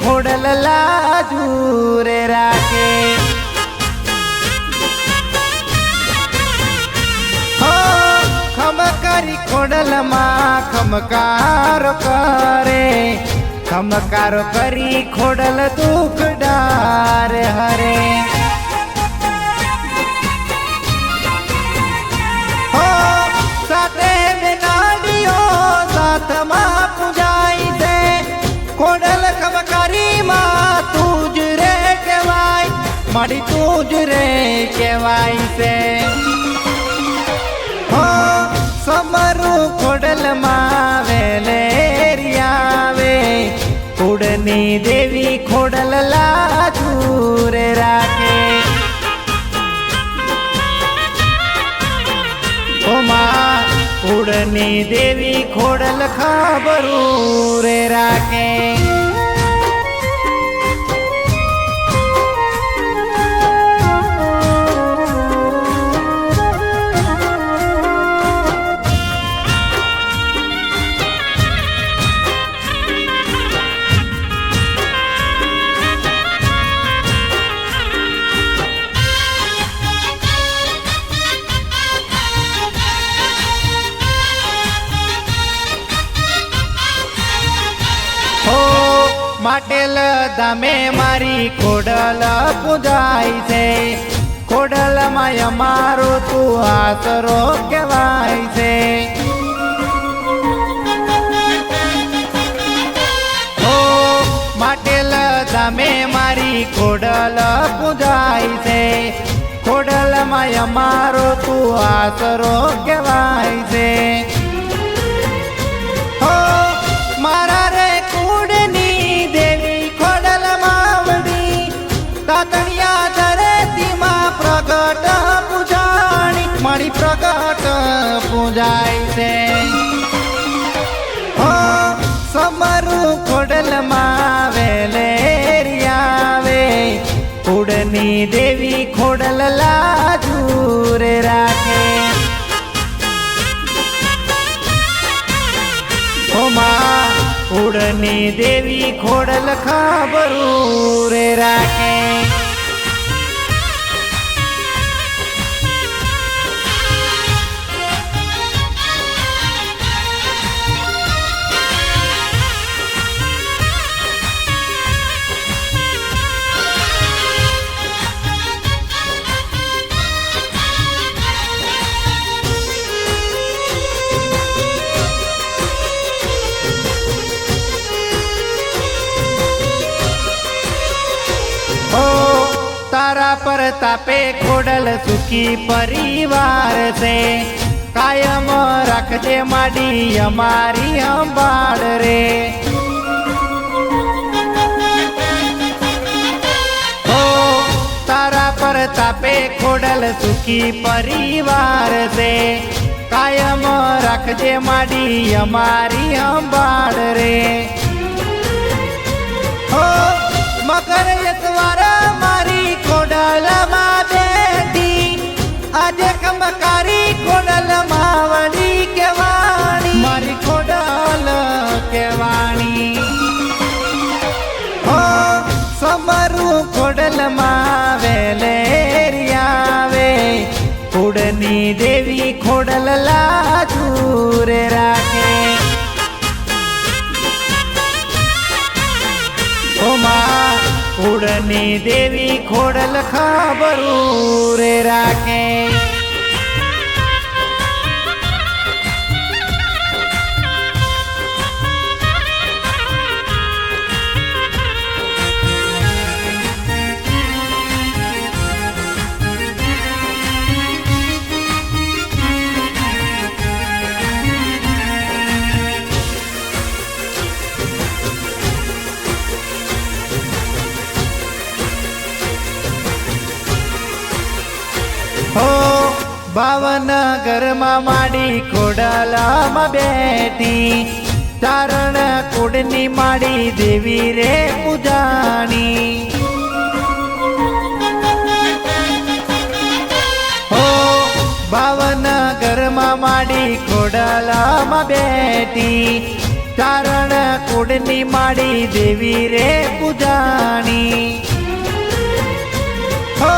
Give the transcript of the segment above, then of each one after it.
ખોડલ લાજુર રાખે. હો ખોડલ માં ખમકાર કરે. ખમકારો કરી ખોડલ દુઃખ ડાર હરે. મારી તું જ રે કહેવાય છે. હો, સમરું ખોડલમાં વેલેરિયાવે. કુડની દેવી ખોડલ લાજુર રાખે. ઓમા કુડની દેવી ખોડલ ખબરું રે રાખે. ધામે મારી ખોડલ પૂજાય છે. ખોડલ માં અમારો તું આસરો કહેવાય છે. હો, માટેલ તમે મારી ખોડલ પૂજાય છે. ખોડલ માં અમારો તું આસરો કહેવાય છે. સમરું ખોડલ માં વેલેરિયાવે. કુડની દેવી ખોડલ લાજુર રાખે. ઓમાં ઉડની દેવી ખોડલ ખબરું રાખે. તારા પર તાપે ખોડલ સુખી પરિવાર છે કાયમ રાખજે માડી અમારી સંભાળ રે ઓ તારા પર તાપે ખોડલ સુખી પરિવાર છે કાયમ રાખજે માડી અમારી સંભાળ રે હો મકર યતવાર મારી ખોડલમાં બેઠી. આજે કમકારી ખોડલ માવડી કેવાણી મારી ખોડલ કેવાણી હો સમરું ખોડલમાં વેલેરિયાવે કુડની દેવી ખોડલ લાજુ રે રાખે. દેવી ખોડલ ખબરું રે રાખે. ભાવનગરમાં માડી ખોડાલામાં બેઠી. તારણ કુડની માડી દેવી રે પૂજાણી. હો ભાવનગરમાં માડી ખોડાલામાં બેઠી. તારણ કુડની માડી દેવી રે પૂજાણી. હો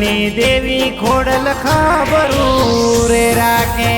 ઉડની દેવી ખોડ લખા બરૂ રે રાખે.